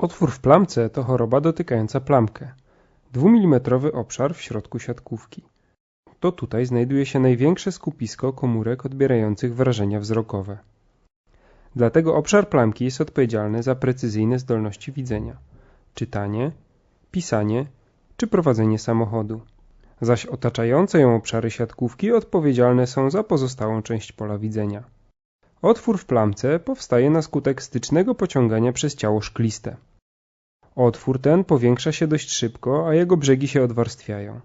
Otwór w plamce to choroba dotykająca plamkę. Dwumilimetrowy obszar w środku siatkówki. To tutaj znajduje się największe skupisko komórek odbierających wrażenia wzrokowe. Dlatego obszar plamki jest odpowiedzialny za precyzyjne zdolności widzenia, czytanie, pisanie czy prowadzenie samochodu. Zaś otaczające ją obszary siatkówki odpowiedzialne są za pozostałą część pola widzenia. Otwór w plamce powstaje na skutek stycznego pociągania przez ciało szkliste. Otwór ten powiększa się dość szybko, a jego brzegi się odwarstwiają.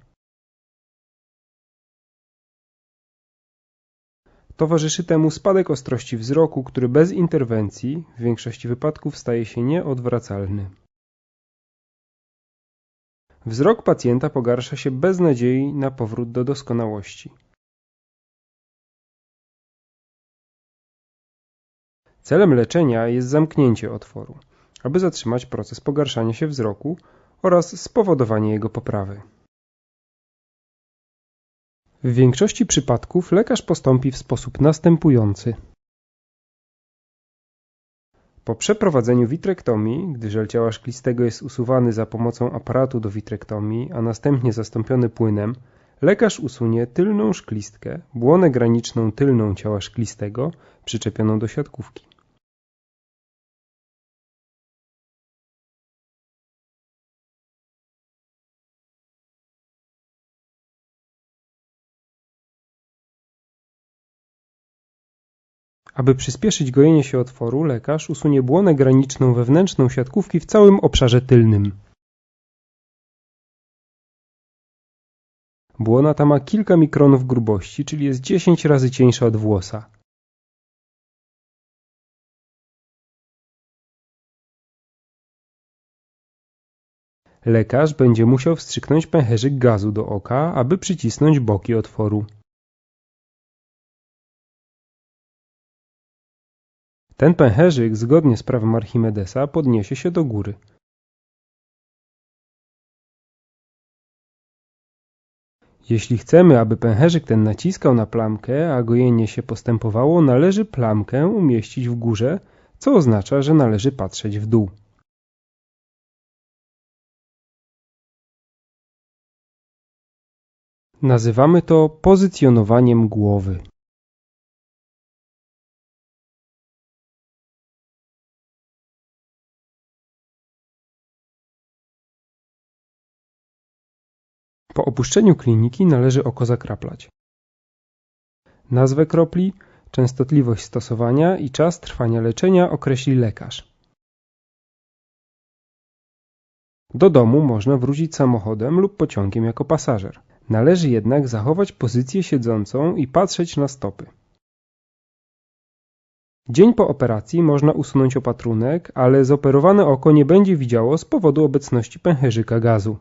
Towarzyszy temu spadek ostrości wzroku, który bez interwencji w większości wypadków staje się nieodwracalny. Wzrok pacjenta pogarsza się bez nadziei na powrót do doskonałości. Celem leczenia jest zamknięcie otworu, aby zatrzymać proces pogarszania się wzroku oraz spowodowanie jego poprawy. W większości przypadków lekarz postąpi w sposób następujący. Po przeprowadzeniu witrektomii, gdy żel ciała szklistego jest usuwany za pomocą aparatu do witrektomii, a następnie zastąpiony płynem, lekarz usunie tylną szklistkę, błonę graniczną tylną ciała szklistego przyczepioną do siatkówki. Aby przyspieszyć gojenie się otworu, lekarz usunie błonę graniczną wewnętrzną siatkówki w całym obszarze tylnym. Błona ta ma kilka mikronów grubości, czyli jest 10 razy cieńsza od włosa. Lekarz będzie musiał wstrzyknąć pęcherzyk gazu do oka, aby przycisnąć boki otworu. Ten pęcherzyk, zgodnie z prawem Archimedesa, podniesie się do góry. Jeśli chcemy, aby pęcherzyk ten naciskał na plamkę, a gojenie się postępowało, należy plamkę umieścić w górze, co oznacza, że należy patrzeć w dół. Nazywamy to pozycjonowaniem głowy. Po opuszczeniu kliniki należy oko zakraplać. Nazwę kropli, częstotliwość stosowania i czas trwania leczenia określi lekarz. Do domu można wrócić samochodem lub pociągiem jako pasażer. Należy jednak zachować pozycję siedzącą i patrzeć na stopy. Dzień po operacji można usunąć opatrunek, ale zoperowane oko nie będzie widziało z powodu obecności pęcherzyka gazu.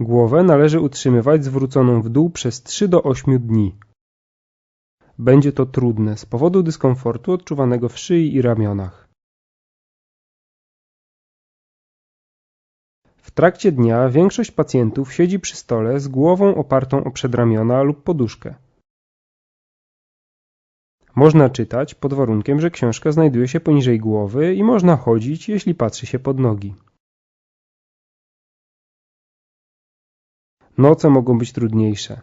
Głowę należy utrzymywać zwróconą w dół przez 3 do 8 dni. Będzie to trudne z powodu dyskomfortu odczuwanego w szyi i ramionach. W trakcie dnia większość pacjentów siedzi przy stole z głową opartą o przedramiona lub poduszkę. Można czytać pod warunkiem, że książka znajduje się poniżej głowy i można chodzić, jeśli patrzy się pod nogi. Noce mogą być trudniejsze.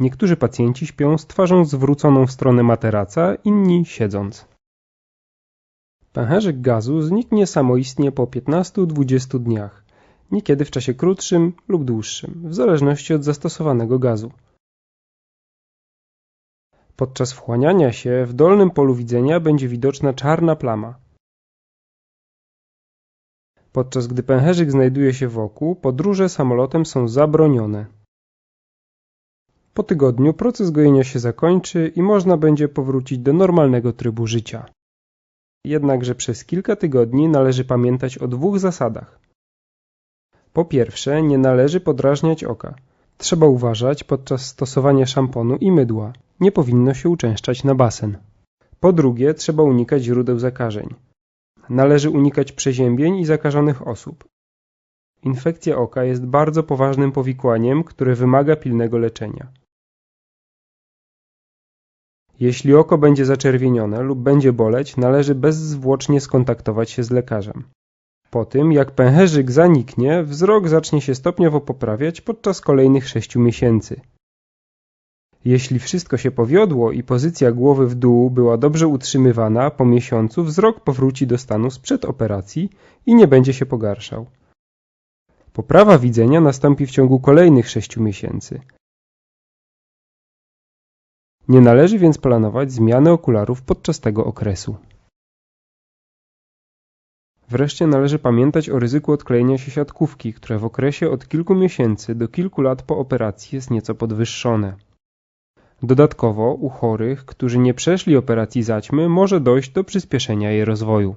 Niektórzy pacjenci śpią z twarzą zwróconą w stronę materaca, inni siedząc. Pęcherzyk gazu zniknie samoistnie po 15-20 dniach, niekiedy w czasie krótszym lub dłuższym, w zależności od zastosowanego gazu. Podczas wchłaniania się w dolnym polu widzenia będzie widoczna czarna plama. Podczas gdy pęcherzyk znajduje się wokół, podróże samolotem są zabronione. Po tygodniu proces gojenia się zakończy i można będzie powrócić do normalnego trybu życia. Jednakże przez kilka tygodni należy pamiętać o dwóch zasadach. Po pierwsze, nie należy podrażniać oka. Trzeba uważać podczas stosowania szamponu i mydła. Nie powinno się uczęszczać na basen. Po drugie, trzeba unikać źródeł zakażeń. Należy unikać przeziębień i zakażonych osób. Infekcja oka jest bardzo poważnym powikłaniem, które wymaga pilnego leczenia. Jeśli oko będzie zaczerwienione lub będzie boleć, należy bezzwłocznie skontaktować się z lekarzem. Po tym, jak pęcherzyk zaniknie, wzrok zacznie się stopniowo poprawiać podczas kolejnych 6 miesięcy. Jeśli wszystko się powiodło i pozycja głowy w dół była dobrze utrzymywana, po miesiącu wzrok powróci do stanu sprzed operacji i nie będzie się pogarszał. Poprawa widzenia nastąpi w ciągu kolejnych 6 miesięcy. Nie należy więc planować zmiany okularów podczas tego okresu. Wreszcie należy pamiętać o ryzyku odklejenia się siatkówki, które w okresie od kilku miesięcy do kilku lat po operacji jest nieco podwyższone. Dodatkowo u chorych, którzy nie przeszli operacji zaćmy, może dojść do przyspieszenia jej rozwoju.